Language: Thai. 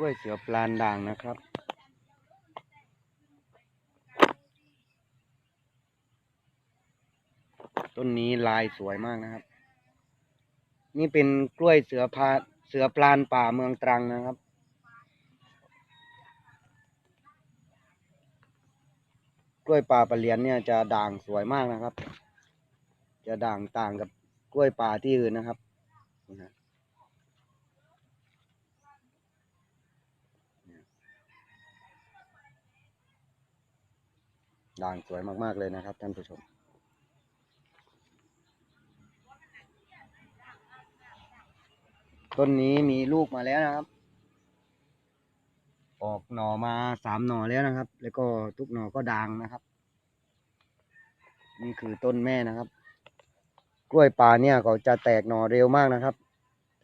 กล้วยเสือปลานด่างนะครับ ต้นนี้ลายสวยมากนะครับ นี่เป็นกล้วยเสือพาเสือปลานป่าเมืองตรังนะครับ กล้วยป่าปะเลียนเนี่ยจะด่างสวยมากนะครับ จะด่างต่างกับกล้วยป่าที่อื่นนะครับนี่ฮะ ด่างสวยมากๆเลยนะครับ ท่านผู้ชม ต้นนี้มีลูกมาแล้วนะครับ ออกหน่อมาสามหน่อแล้วนะครับ แล้วก็ทุกหน่อก็ด่างนะครับ นี่คือต้นแม่นะครับ กล้วยป่าเนี่ยเขาจะแตกหน่อเร็วมากนะครับ